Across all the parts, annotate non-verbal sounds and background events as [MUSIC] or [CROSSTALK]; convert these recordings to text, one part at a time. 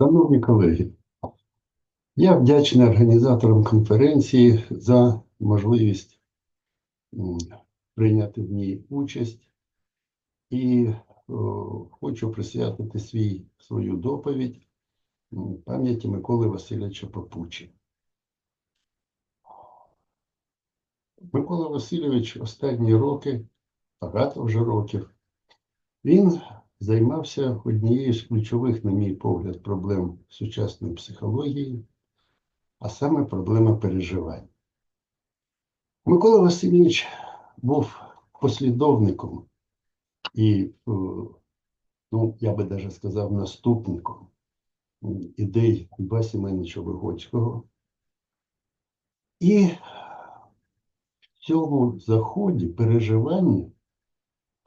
Шановні колеги, я вдячний організаторам конференції за можливість прийняти в ній участь і хочу присвятити свій, свою доповідь пам'яті Миколи Васильовича Попучі. Микола Васильович останні роки, багато вже років, він займався однією з ключових, на мій погляд, проблем сучасної психології, а саме проблема переживань. Микола Васильович був послідовником і, е, ну, я би навіть сказав, наступником ідей Льва Сіменовича Вигоцького. І в цьому заході переживання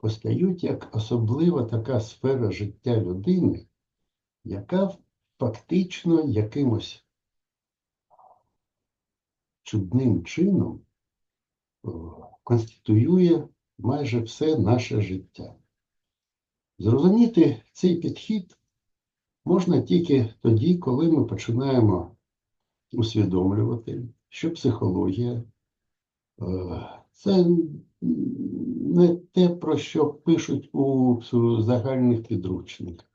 постають як особлива така сфера життя людини, яка фактично якимось чудним чином конституює майже все наше життя. Зрозуміти цей підхід можна тільки тоді, коли ми починаємо усвідомлювати, що психологія е, це не те, про що пишуть у загальних підручниках.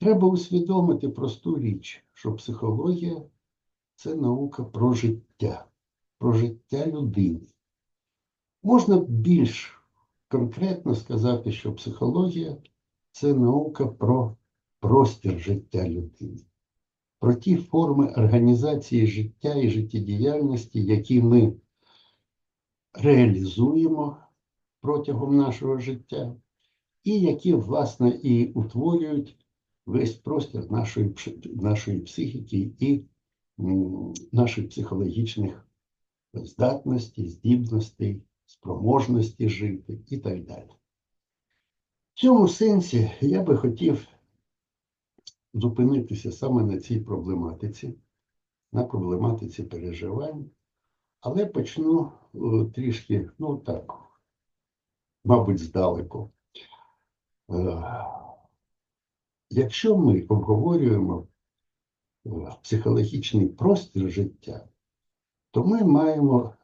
Треба усвідомити просту річ, що психологія це наука про життя, про життя людини. Можна більш конкретно сказати, що психологія це наука про простір життя людини, про ті форми організації життя і життєдіяльності, які ми реалізуємо протягом нашого життя, і які, власне, і утворюють весь простір нашої, нашої психіки і наших психологічних здатностей, здібностей, спроможності жити і так далі. В цьому сенсі я би хотів зупинитися саме на цій проблематиці, на проблематиці переживань, але почну е, трішки, ну так, мабуть, здалеку. Е, Якщо ми обговорюємо е, психологічний простір життя, то ми маємо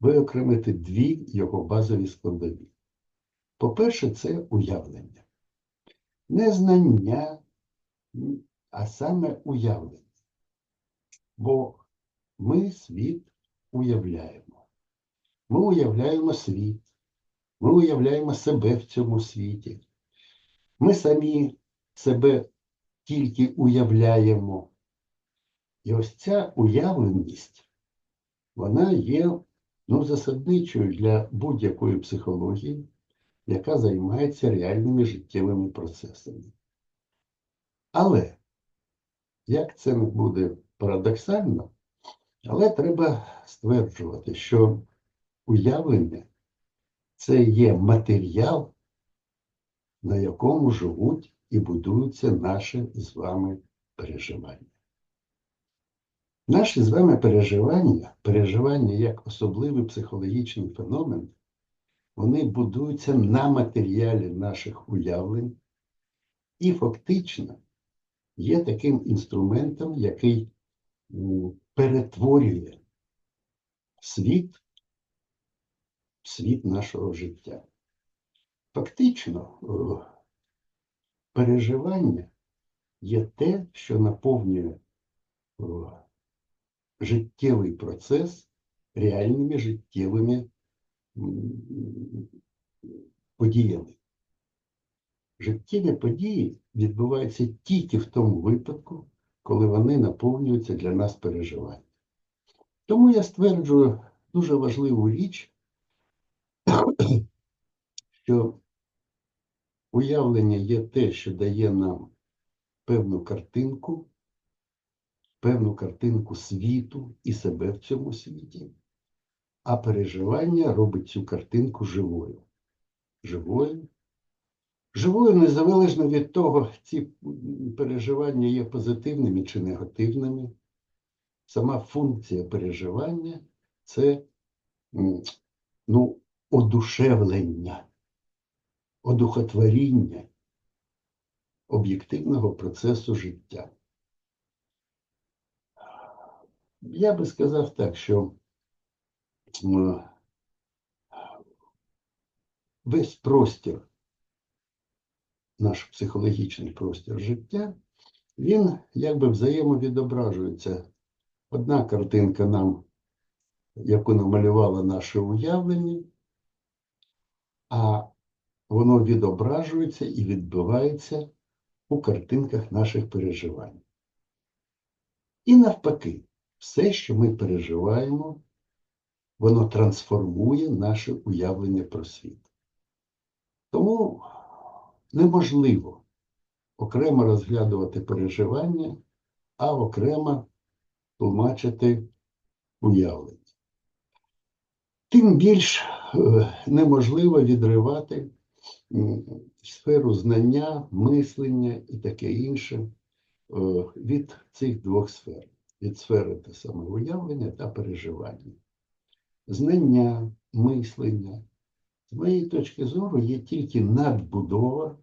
виокремити дві його базові складові. По-перше, це уявлення. Не знання, а саме уявлення. Бо ми світ уявляємо. Ми уявляємо світ, ми уявляємо себе в цьому світі. Ми самі себе тільки уявляємо. І ось ця уявленість, вона є ну, засадничою для будь-якої психології, яка займається реальними життєвими процесами. Але, як це не буде парадоксально, але треба стверджувати, що уявлення це є матеріал, на якому живуть і будуються наші з вами переживання. Наші з вами переживання, переживання як особливий психологічний феномен, вони будуються на матеріалі наших уявлень і фактично є таким інструментом, який перетворює світ світ нашого життя. Фактично, е, переживання є те, що наповнює е, життєвий процес реальними життєвими подіями. Життєві події відбуваються тільки в тому випадку, коли вони наповнюються для нас переживанням. Тому я стверджую дуже важливу річ, [COUGHS] що уявлення є те, що дає нам певну картинку, певну картинку світу і себе в цьому світі, а переживання робить цю картинку живою. Живою. Живою незалежно від того, ці переживання є позитивними чи негативними. Сама функція переживання це ну, одушевлення, одухотворіння. об'єктивного процесу життя. Я би сказав так, що весь простір, наш психологічний простір життя, він якби взаємовідображується. Одна картинка нам, яку намалювало наше уявлення, а воно відображується і відбивається у картинках наших переживань. І навпаки, все, що ми переживаємо, воно трансформує наше уявлення про світ. Тому неможливо окремо розглядувати переживання, а окремо тлумачити уявлення. Тим більш е, неможливо відривати сферу знання, мислення і таке інше е, від цих двох сфер, від сфери те саме уявлення та переживання. Знання, мислення, з моєї точки зору, є тільки надбудова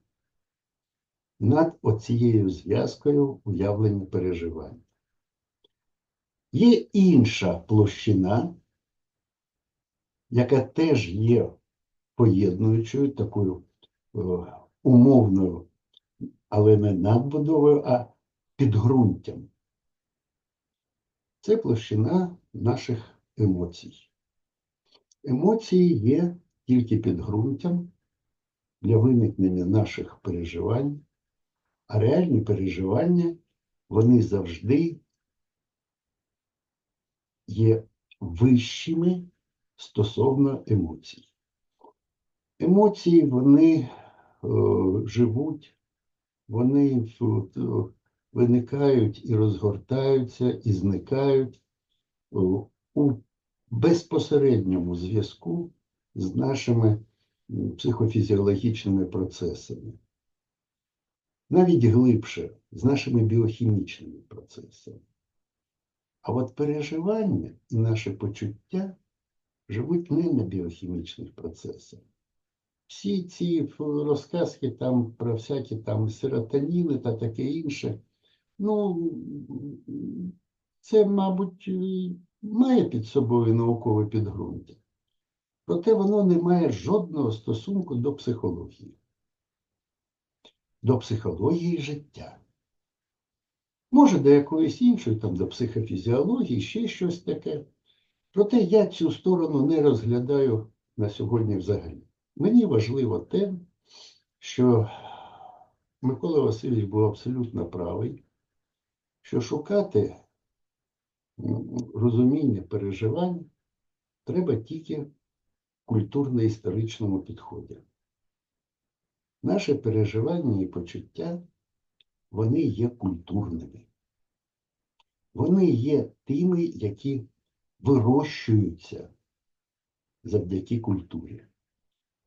над оцією зв'язкою уявлення переживання. Є інша площина, яка теж є поєднуючою такою е, умовною, але не надбудовою, а підґрунтям. Це площина наших емоцій. Емоції є тільки підґрунтям для виникнення наших переживань, а реальні переживання вони завжди є вищими стосовно емоцій. Емоції вони е, живуть, вони от, е, виникають і розгортаються, і зникають е, у безпосередньому зв'язку з нашими психофізіологічними процесами. Навіть глибше з нашими біохімічними процесами. А от переживання і наше почуття живуть не на біохімічних процесах. Всі ці розказки там про всякі там серотоніни та таке інше, ну, це, мабуть, має під собою наукове підґрунтя. Проте воно не має жодного стосунку до психології, до психології життя. Може, до якоїсь іншої, там, до психофізіології, ще щось таке. Проте я цю сторону не розглядаю на сьогодні взагалі. Мені важливо те, що Микола Васильович був абсолютно правий, що шукати розуміння переживань треба тільки культурно-історичному підході. Наше переживання і почуття, вони є культурними. Вони є тими, які вирощуються завдяки культурі.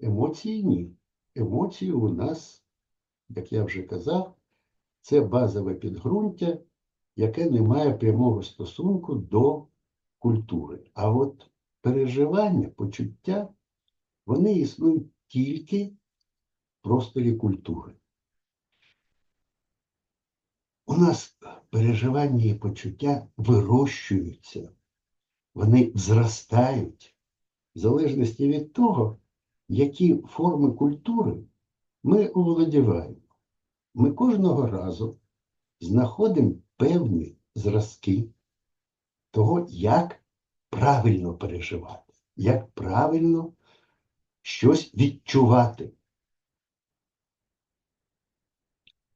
Емоції ні. Емоції у нас, як я вже казав, це базове підґрунтя, яке не має прямого стосунку до культури. А от переживання, почуття, вони існують тільки в просторі культури. У нас переживання і почуття вирощуються, вони зростають в залежності від того, які форми культури ми оволодіваємо. Ми кожного разу знаходимо певні зразки того, як правильно переживати, як правильно щось відчувати.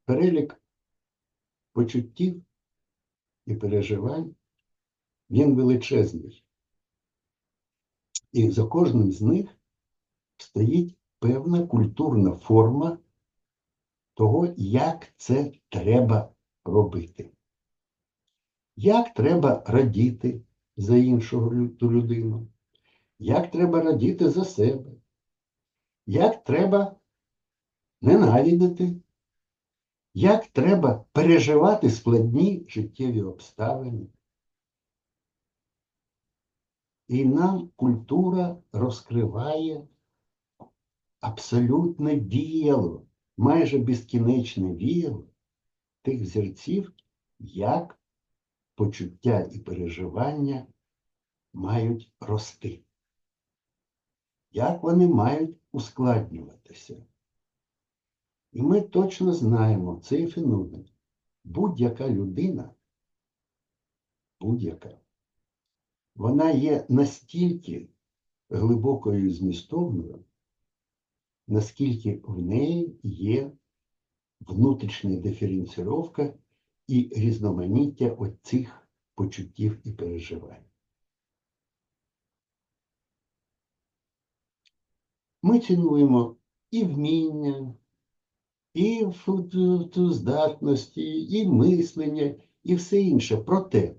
Перелік почуттів і переживань, він величезний. І за кожним з них стоїть певна культурна форма того, як це треба робити. Як треба радіти за іншого ту людину, як треба радіти за себе, як треба ненавидити, як треба переживати складні життєві обставини. І нам культура розкриває абсолютно віяло майже безкінечне віяло тих взірців, як почуття і переживання мають рости, як вони мають ускладнюватися. І ми точно знаємо цей феномен. Будь-яка людина, будь-яка, вона є настільки глибокою і змістовною, наскільки в неї є внутрішня диференціровка і різноманіття оцих почуттів і переживань. Ми цінуємо і вміння, і здатності, і мислення, і все інше. Проте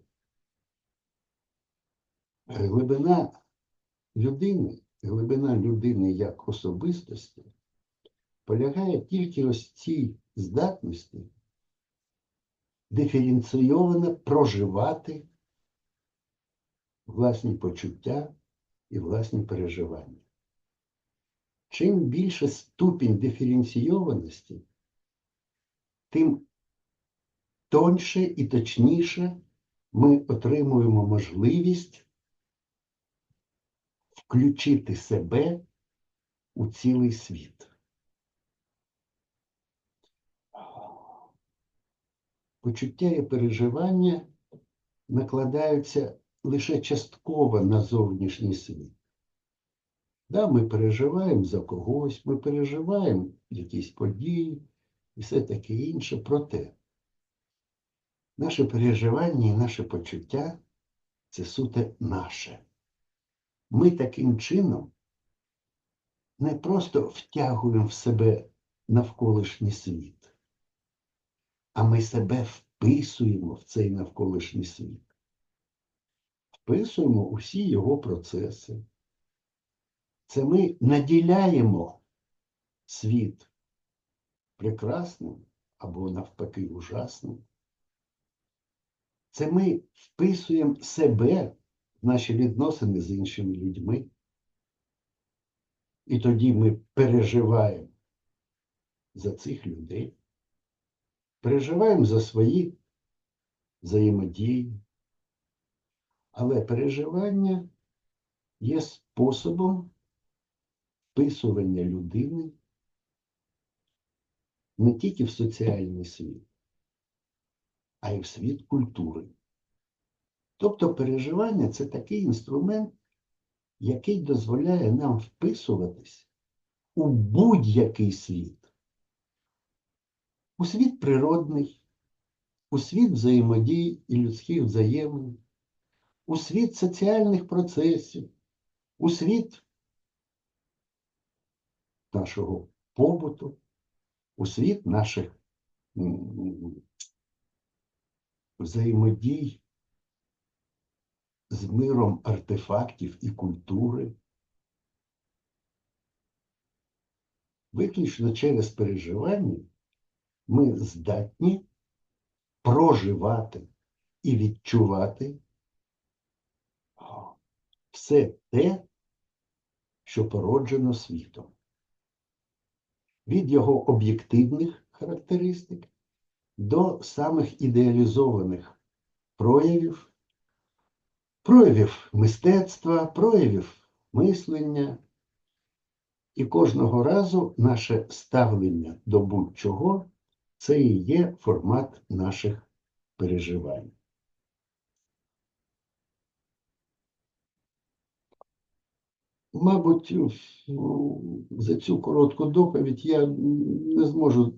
глибина людини, глибина людини як особистості полягає тільки ось цій здатності диференційовано проживати власні почуття і власні переживання. Чим більше ступінь диференційованості, тим тоньше і точніше ми отримуємо можливість включити себе у цілий світ. Почуття і переживання накладаються лише частково на зовнішній світ. Да, ми переживаємо за когось, ми переживаємо якісь події і все таке інше. Проте наше переживання і наше почуття це суте наше. Ми таким чином не просто втягуємо в себе навколишній світ, а ми себе вписуємо в цей навколишній світ. Вписуємо усі його процеси. Це ми наділяємо світ прекрасним або навпаки ужасним. Це ми вписуємо себе в наші відносини з іншими людьми. І тоді ми переживаємо за цих людей, переживаємо за свої взаємодії. Але переживання є способом вписування людини не тільки в соціальний світ, а й в світ культури. Тобто переживання це такий інструмент, який дозволяє нам вписуватись у будь-який світ, у світ природний, у світ взаємодій і людських взаємин, у світ соціальних процесів, у світ нашого побуту, у світ наших взаємодій з миром артефактів і культури. Виключно через переживання ми здатні проживати і відчувати все те, що породжено світом. Від його об'єктивних характеристик до самих ідеалізованих проявів, проявів мистецтва, проявів мислення. І кожного разу наше ставлення до будь-чого це і є формат наших переживань. Мабуть, за цю коротку доповідь я не зможу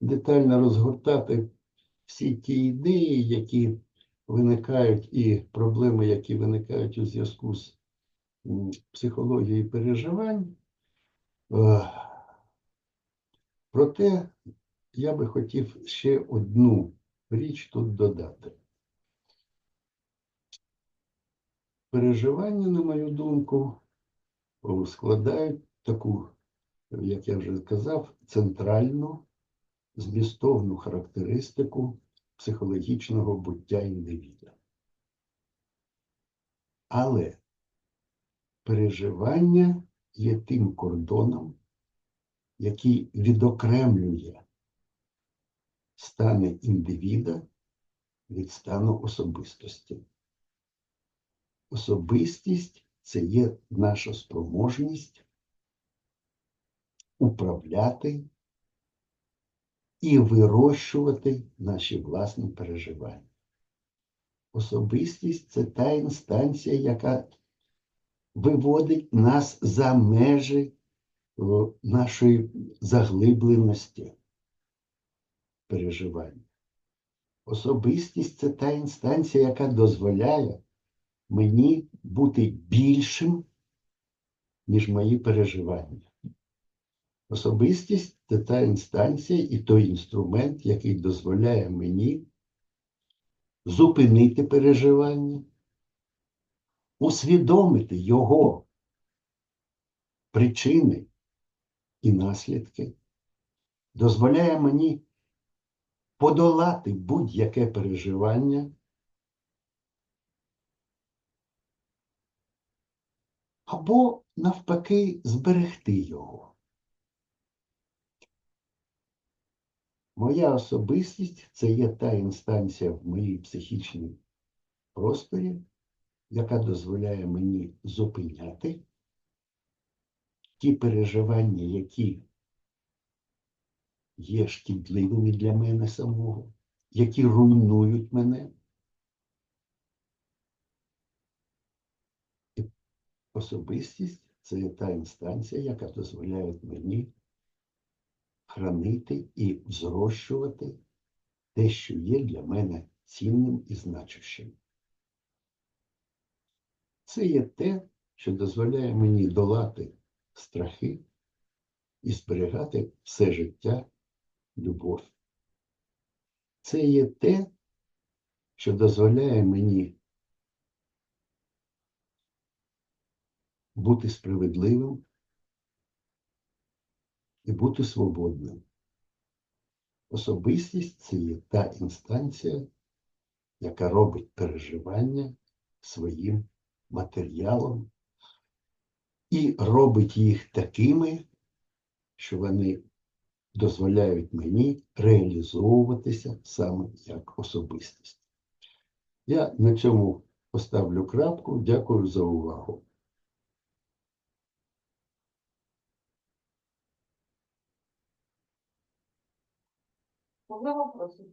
детально розгортати всі ті ідеї, які виникають, і проблеми, які виникають у зв'язку з психологією переживань. Е, Проте я би хотів ще одну річ тут додати. Переживання, на мою думку, складають таку, як я вже казав, центральну змістовну характеристику психологічного буття індивіда. Але переживання є тим кордоном, який відокремлює стани індивіда від стану особистості. Особистість це є наша спроможність управляти і вирощувати наші власні переживання. Особистість це та інстанція, яка виводить нас за межі нашої заглибленості переживань. Особистість це та інстанція, яка дозволяє мені бути більшим, ніж мої переживання. Особистість це та інстанція і той інструмент, який дозволяє мені зупинити переживання, усвідомити його причини і наслідки, дозволяє мені подолати будь-яке переживання або навпаки зберегти його. Моя особистість це є та інстанція в моїй психічній просторі, яка дозволяє мені зупиняти ті переживання, які є шкідливими для мене самого, які руйнують мене. Особистість це та інстанція, яка дозволяє мені хранити і зрощувати те, що є для мене цінним і значущим. Це є те, що дозволяє мені долати страхи і зберігати все життя любов. Це є те, що дозволяє мені бути справедливим і бути свободним. Особистість це є та інстанція, яка робить переживання своїм матеріалом і робить їх такими, що вони дозволяють мені реалізовуватися саме як особистість. Я на цьому поставлю крапку. Дякую за увагу. Можно вопросы?